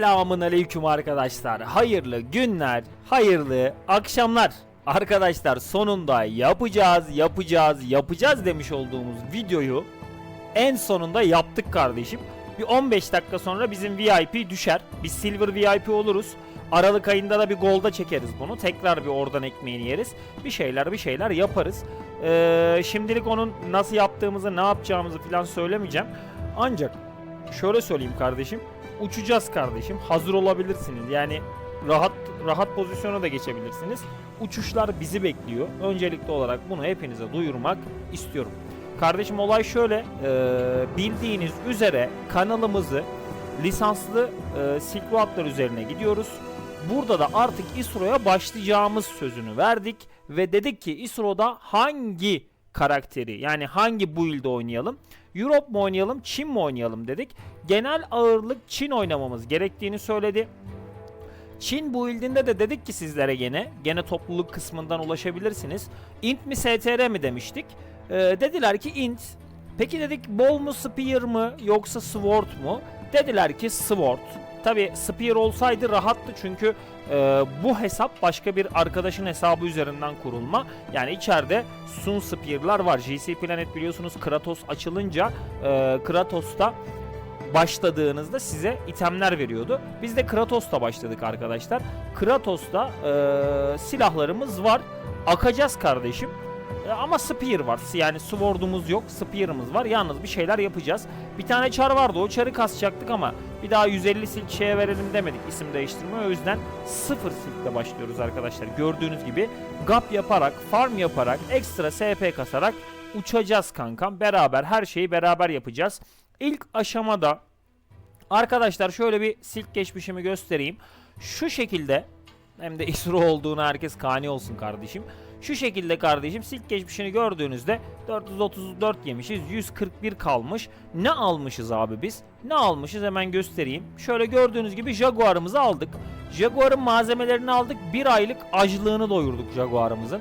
Selamın aleyküm arkadaşlar. Hayırlı günler, hayırlı akşamlar. Arkadaşlar sonunda yapacağız, yapacağız, yapacağız demiş olduğumuz videoyu en sonunda yaptık kardeşim. Bir 15 dakika sonra bizim VIP düşer. Biz Silver VIP oluruz. Aralık ayında da bir golda çekeriz bunu. Tekrar bir oradan ekmeğini yeriz. Bir şeyler bir şeyler yaparız. Ee, şimdilik onun nasıl yaptığımızı, ne yapacağımızı falan söylemeyeceğim. Ancak şöyle söyleyeyim kardeşim. Uçacağız kardeşim. Hazır olabilirsiniz. Yani rahat rahat pozisyona da geçebilirsiniz. Uçuşlar bizi bekliyor. Öncelikli olarak bunu hepinize duyurmak istiyorum. Kardeşim olay şöyle. e, bildiğiniz üzere kanalımızı lisanslı e, Silk üzerine gidiyoruz. Burada da artık İSRO'ya başlayacağımız sözünü verdik ve dedik ki İSRO'da hangi karakteri yani hangi build'i oynayalım? Europe mu oynayalım, Çin mi oynayalım dedik. Genel ağırlık Çin oynamamız gerektiğini söyledi. Çin build'inde de dedik ki sizlere gene, gene topluluk kısmından ulaşabilirsiniz. Int mi STR mi demiştik. Ee, dediler ki int. Peki dedik bol mu spear mı yoksa sword mu? Dediler ki sword. Tabi spear olsaydı rahattı çünkü e, bu hesap başka bir arkadaşın hesabı üzerinden kurulma. Yani içeride Sun Spear'lar var. GC Planet biliyorsunuz Kratos açılınca e, Kratos'ta başladığınızda size itemler veriyordu. Biz de Kratos'ta başladık arkadaşlar. Kratos'ta e, silahlarımız var. Akacağız kardeşim. E, ama Spear var. Yani Sword'umuz yok. Spear'ımız var. Yalnız bir şeyler yapacağız. Bir tane çar vardı. O çarı kasacaktık ama bir daha 150 silk şeye verelim demedik isim değiştirme. O yüzden sıfır silkle başlıyoruz arkadaşlar. Gördüğünüz gibi gap yaparak, farm yaparak, ekstra SP kasarak uçacağız kankam. Beraber her şeyi beraber yapacağız. İlk aşamada arkadaşlar şöyle bir silk geçmişimi göstereyim. Şu şekilde hem de İsro olduğunu herkes kani olsun kardeşim. Şu şekilde kardeşim silk geçmişini gördüğünüzde 434 yemişiz 141 kalmış. Ne almışız abi biz? Ne almışız hemen göstereyim. Şöyle gördüğünüz gibi Jaguar'ımızı aldık. Jaguar'ın malzemelerini aldık. Bir aylık açlığını doyurduk Jaguar'ımızın.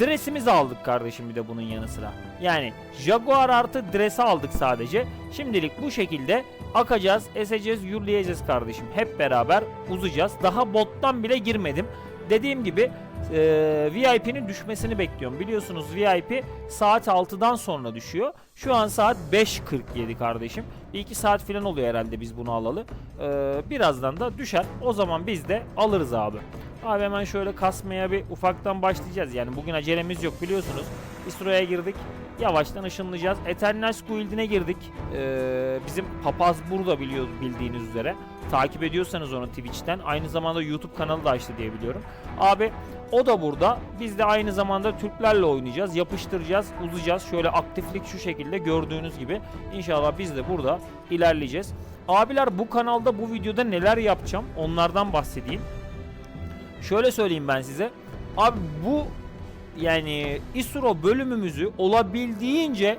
Dresimizi aldık kardeşim bir de bunun yanı sıra. Yani Jaguar artı dresi aldık sadece. Şimdilik bu şekilde akacağız, eseceğiz, yürüyeceğiz kardeşim. Hep beraber uzayacağız. Daha bottan bile girmedim. Dediğim gibi e, VIP'nin düşmesini bekliyorum. Biliyorsunuz VIP saat 6'dan sonra düşüyor. Şu an saat 5.47 kardeşim. Bir iki saat falan oluyor herhalde biz bunu alalı. E, birazdan da düşer. O zaman biz de alırız abi. Abi hemen şöyle kasmaya bir ufaktan başlayacağız. Yani bugün acelemiz yok biliyorsunuz. İsro'ya girdik. Yavaştan ışınlayacağız. Eternal Guild'ine girdik. Ee, bizim papaz burada biliyor bildiğiniz üzere. Takip ediyorsanız onu Twitch'ten. Aynı zamanda YouTube kanalı da açtı diye biliyorum. Abi o da burada. Biz de aynı zamanda Türklerle oynayacağız. Yapıştıracağız, uzayacağız. Şöyle aktiflik şu şekilde gördüğünüz gibi. İnşallah biz de burada ilerleyeceğiz. Abiler bu kanalda bu videoda neler yapacağım onlardan bahsedeyim. Şöyle söyleyeyim ben size. Abi bu yani ISRO bölümümüzü olabildiğince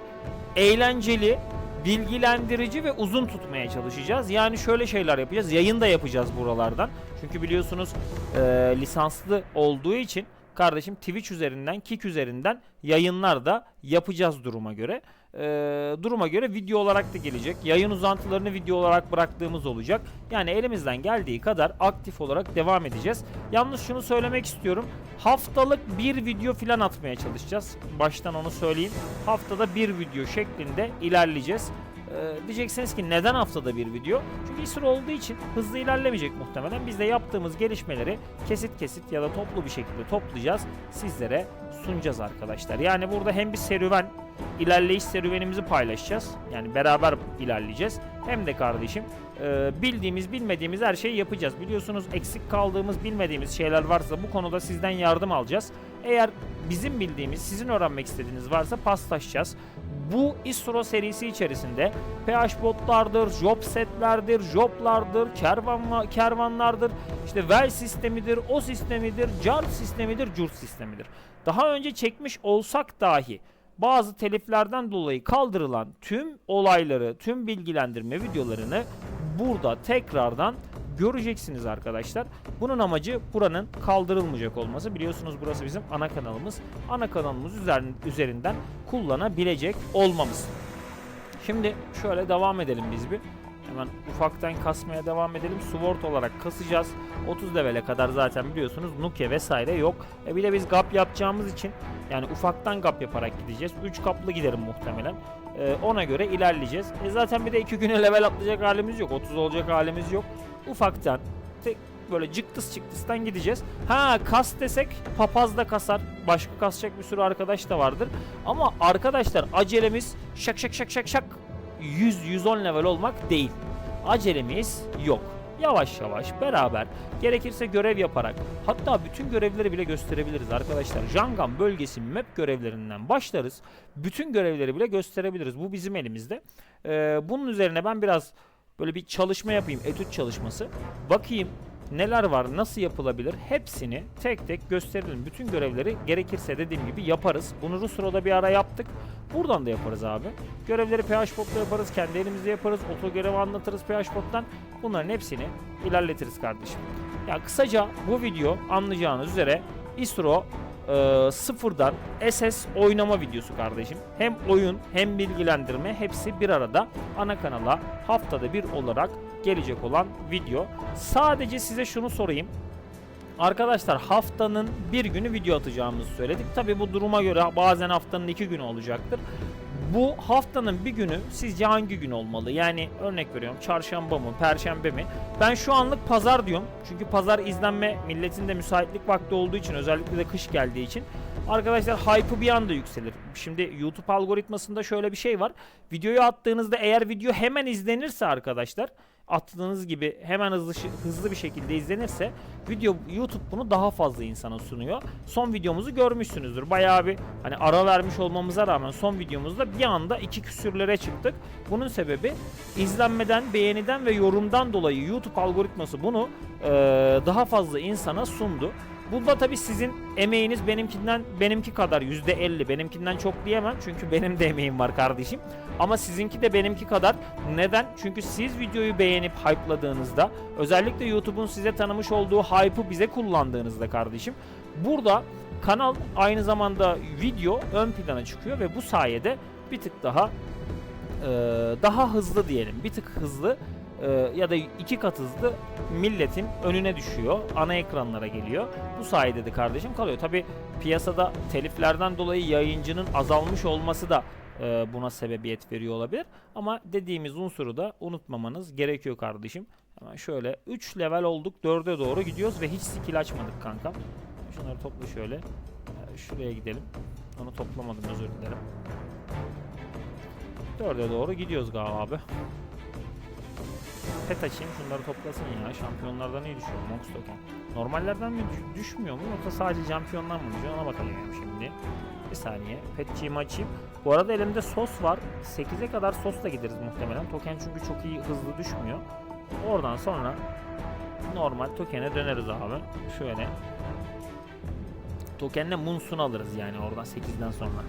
eğlenceli, bilgilendirici ve uzun tutmaya çalışacağız. Yani şöyle şeyler yapacağız. Yayın da yapacağız buralardan. Çünkü biliyorsunuz e, lisanslı olduğu için kardeşim Twitch üzerinden, Kick üzerinden yayınlar da yapacağız duruma göre. E, duruma göre video olarak da gelecek. Yayın uzantılarını video olarak bıraktığımız olacak. Yani elimizden geldiği kadar aktif olarak devam edeceğiz. Yalnız şunu söylemek istiyorum. Haftalık bir video falan atmaya çalışacağız. Baştan onu söyleyeyim. Haftada bir video şeklinde ilerleyeceğiz. Ee, diyeceksiniz ki neden haftada bir video? Çünkü ISRO olduğu için hızlı ilerlemeyecek muhtemelen. Biz de yaptığımız gelişmeleri kesit kesit ya da toplu bir şekilde toplayacağız. Sizlere sunacağız arkadaşlar. Yani burada hem bir serüven, ilerleyiş serüvenimizi paylaşacağız. Yani beraber ilerleyeceğiz. Hem de kardeşim e, bildiğimiz bilmediğimiz her şeyi yapacağız. Biliyorsunuz eksik kaldığımız bilmediğimiz şeyler varsa bu konuda sizden yardım alacağız. Eğer bizim bildiğimiz, sizin öğrenmek istediğiniz varsa paslaşacağız. Bu ISRO serisi içerisinde PH botlardır, job setlerdir, joblardır, kervan kervanlardır, işte well sistemidir, o sistemidir, car sistemidir, curt sistemidir. Daha önce çekmiş olsak dahi bazı teliflerden dolayı kaldırılan tüm olayları, tüm bilgilendirme videolarını burada tekrardan göreceksiniz arkadaşlar. Bunun amacı buranın kaldırılmayacak olması. Biliyorsunuz burası bizim ana kanalımız. Ana kanalımız üzerin- üzerinden kullanabilecek olmamız. Şimdi şöyle devam edelim biz bir. Hemen ufaktan kasmaya devam edelim. Sword olarak kasacağız. 30 levele kadar zaten biliyorsunuz Nuke vesaire yok. E bir de biz gap yapacağımız için yani ufaktan gap yaparak gideceğiz. 3 kaplı giderim muhtemelen. E, ona göre ilerleyeceğiz. E zaten bir de 2 güne level atlayacak halimiz yok. 30 olacak halimiz yok. Ufaktan tek böyle cıktıs çıktıstan gideceğiz. Ha kas desek papaz da kasar. Başka kasacak bir sürü arkadaş da vardır. Ama arkadaşlar acelemiz şak şak şak şak şak 100-110 level olmak değil. Acelemiz yok. Yavaş yavaş beraber gerekirse görev yaparak hatta bütün görevleri bile gösterebiliriz arkadaşlar. Jangan bölgesi map görevlerinden başlarız. Bütün görevleri bile gösterebiliriz. Bu bizim elimizde. Ee, bunun üzerine ben biraz böyle bir çalışma yapayım. Etüt çalışması. Bakayım neler var, nasıl yapılabilir hepsini tek tek gösterelim. Bütün görevleri gerekirse dediğim gibi yaparız. Bunu Rusro'da bir ara yaptık. Buradan da yaparız abi. Görevleri PHBot'ta yaparız, kendi elimizde yaparız. Oto görevi anlatırız PHBot'tan. Bunların hepsini ilerletiriz kardeşim. Ya kısaca bu video anlayacağınız üzere İSRO e, sıfırdan SS oynama videosu kardeşim. Hem oyun hem bilgilendirme hepsi bir arada ana kanala haftada bir olarak gelecek olan video. Sadece size şunu sorayım. Arkadaşlar haftanın bir günü video atacağımızı söyledik. Tabi bu duruma göre bazen haftanın iki günü olacaktır. Bu haftanın bir günü sizce hangi gün olmalı? Yani örnek veriyorum çarşamba mı, perşembe mi? Ben şu anlık pazar diyorum. Çünkü pazar izlenme milletin de müsaitlik vakti olduğu için özellikle de kış geldiği için arkadaşlar hype'ı bir anda yükselir. Şimdi YouTube algoritmasında şöyle bir şey var. Videoyu attığınızda eğer video hemen izlenirse arkadaşlar attığınız gibi hemen hızlı hızlı bir şekilde izlenirse video YouTube bunu daha fazla insana sunuyor. Son videomuzu görmüşsünüzdür. Bayağı bir hani ara vermiş olmamıza rağmen son videomuzda bir anda iki küsürlere çıktık. Bunun sebebi izlenmeden, beğeniden ve yorumdan dolayı YouTube algoritması bunu e, daha fazla insana sundu. Bunda tabii sizin emeğiniz benimkinden benimki kadar %50 benimkinden çok diyemem çünkü benim de emeğim var kardeşim. Ama sizinki de benimki kadar. Neden? Çünkü siz videoyu beğenip hype'ladığınızda özellikle YouTube'un size tanımış olduğu hype'ı bize kullandığınızda kardeşim burada kanal aynı zamanda video ön plana çıkıyor ve bu sayede bir tık daha daha hızlı diyelim. Bir tık hızlı ya da iki kat hızlı milletin önüne düşüyor. Ana ekranlara geliyor. Bu sayede de kardeşim kalıyor. Tabi piyasada teliflerden dolayı yayıncının azalmış olması da e, buna sebebiyet veriyor olabilir. Ama dediğimiz unsuru da unutmamanız gerekiyor kardeşim. Hemen şöyle 3 level olduk 4'e doğru gidiyoruz ve hiç skill açmadık kanka. Şunları topla şöyle. E, şuraya gidelim. Onu toplamadım özür dilerim. 4'e doğru gidiyoruz galiba abi. Pet açayım şunları toplasın ya. Şampiyonlardan iyi düşüyor Mox token. Normallerden mi düş- düşmüyor mu yoksa sadece şampiyondan mı düşüyor ona bakalım şimdi. Bir saniye. Petçiğimi açayım. Bu arada elimde sos var. 8'e kadar sosla gideriz muhtemelen. Token çünkü çok iyi hızlı düşmüyor. Oradan sonra normal tokene döneriz abi. Şöyle. Tokenle Munsun alırız yani oradan 8'den sonra.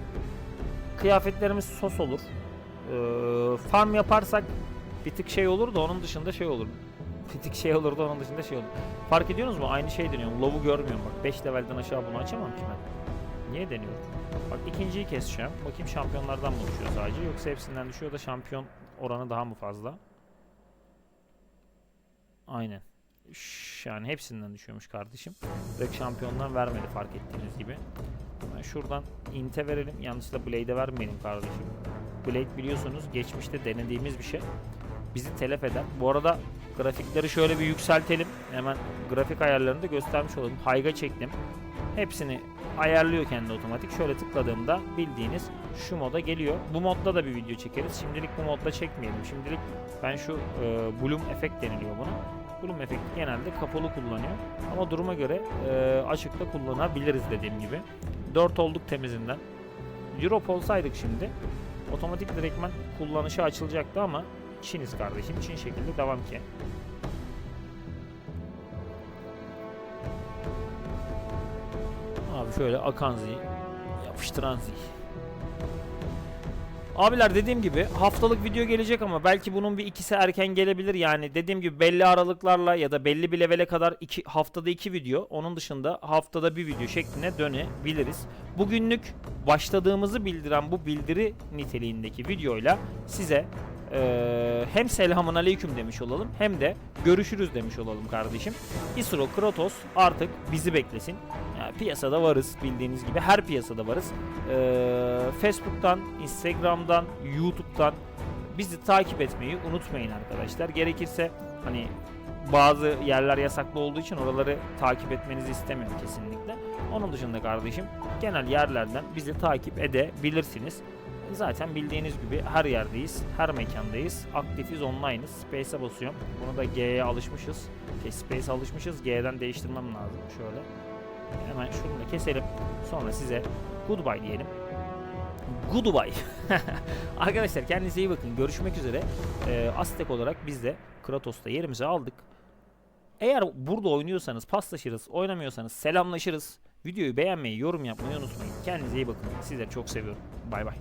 Kıyafetlerimiz sos olur. Ee, farm yaparsak bir tık şey olur da onun dışında şey olur. Bir tık şey olur da onun dışında şey olur. Fark ediyorsunuz mu? Aynı şey deniyorum. Low'u görmüyorum bak. 5 levelden aşağı bunu açamam ki ben. Niye deniyorum? Bak ikinciyi keseceğim. Bakayım şampiyonlardan mı düşüyor sadece yoksa hepsinden düşüyor da şampiyon oranı daha mı fazla? Aynen. Şş, Yani hepsinden düşüyormuş kardeşim. Direkt şampiyondan vermedi fark ettiğiniz gibi. Ben şuradan inte verelim. Yanlışlıkla Blade'e vermeyelim kardeşim. Blade biliyorsunuz geçmişte denediğimiz bir şey. Bizi telef eder. Bu arada grafikleri şöyle bir yükseltelim. Hemen grafik ayarlarını da göstermiş olalım. High'a çektim. Hepsini ayarlıyor kendi otomatik. Şöyle tıkladığımda bildiğiniz şu moda geliyor. Bu modda da bir video çekeriz. Şimdilik bu modda çekmeyelim. Şimdilik ben şu e, Bloom efekt deniliyor buna. Bloom efekti genelde kapalı kullanıyor. Ama duruma göre e, açıkta kullanabiliriz dediğim gibi. 4 olduk temizinden. Europe olsaydık şimdi otomatik direktmen kullanışı açılacaktı ama Çiniz kardeşim. Çin şekilde devam ki. Abi şöyle akan zi, yapıştıran zi. Abiler dediğim gibi haftalık video gelecek ama belki bunun bir ikisi erken gelebilir yani dediğim gibi belli aralıklarla ya da belli bir levele kadar iki, haftada iki video onun dışında haftada bir video şeklinde dönebiliriz. Bugünlük başladığımızı bildiren bu bildiri niteliğindeki videoyla size Ee, hem selamun aleyküm demiş olalım hem de görüşürüz demiş olalım kardeşim. Isro Kratos artık bizi beklesin. Yani piyasada varız bildiğiniz gibi her piyasada varız. Ee, Facebook'tan, Instagram'dan, YouTube'dan bizi takip etmeyi unutmayın arkadaşlar. Gerekirse hani bazı yerler yasaklı olduğu için oraları takip etmenizi istemiyorum kesinlikle. Onun dışında kardeşim genel yerlerden bizi takip edebilirsiniz. Zaten bildiğiniz gibi her yerdeyiz, her mekandayız. Aktifiz, online'ız. Space'e basıyorum. Bunu da G'ye alışmışız. Şey, Space'e alışmışız. G'den değiştirmem lazım. Şöyle. Hemen şunu da keselim. Sonra size goodbye diyelim. Goodbye. Arkadaşlar kendinize iyi bakın. Görüşmek üzere. Ee, Aztek olarak biz de Kratos'ta yerimizi aldık. Eğer burada oynuyorsanız paslaşırız, oynamıyorsanız selamlaşırız. Videoyu beğenmeyi, yorum yapmayı unutmayın. Kendinize iyi bakın. Sizleri çok seviyorum. Bay bay.